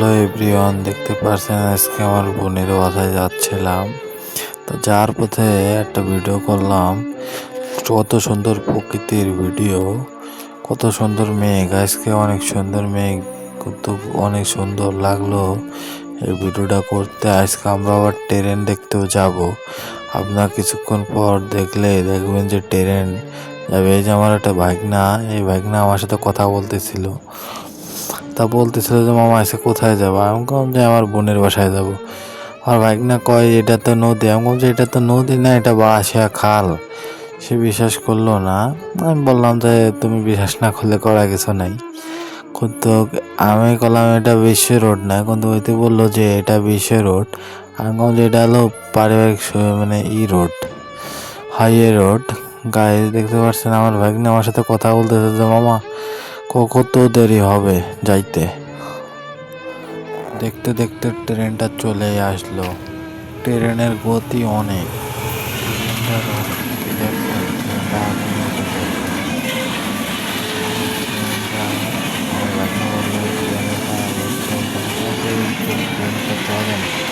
Hello everyone দেখতে পারছেন আজকে আমার বোনের বাসায় যাচ্ছিলাম। তো যার পথে একটা ভিডিও করলাম, কত সুন্দর প্রকৃতির ভিডিও কত সুন্দর মেঘ, আজকে অনেক সুন্দর মেঘ, কত অনেক সুন্দর লাগল এই ভিডিওটা করতে। আজকে আমরা আবার ট্রেন দেখতেও যাব। আপনার কিছুক্ষণ পর দেখলে দেখবেন যে ট্রেন যাবে। এই যে আমার একটা ভাগনা, এই ভাগনা আমার সাথে কথা বলতেছিল। তা বলতেছিল যে, মামা এসে কোথায় যাব? আমি কম যে, আমার বোনের বাসায় যাব। আমার বাইক না কয়, এটা তো নদী। আমি কম যে, এটা তো নদী না, এটা বাসিয়া খাল। সে বিশ্বাস করল না। আমি বললাম যে, তুমি বিশ্বাস না করলে করা কিছু নাই। কিন্তু আমি করলাম এটা বিশ্ব রোড না? কিন্তু ওইতে বলল যে, এটা বিশ্ব রোড। আমি কম যে, এটা হলো পারিবারিক মানে ই রোড, হাইওয়ে রোড। গায়ে দেখতে পাচ্ছেন আমার ভাগ্নে আমার সাথে কথা বলতেছে যে, মামা কত দেরি হবে যাইতে। দেখতে দেখতে ট্রেনটা চলে আসলো। ট্রেনের গতি অনেক। ট্রেনটা চলে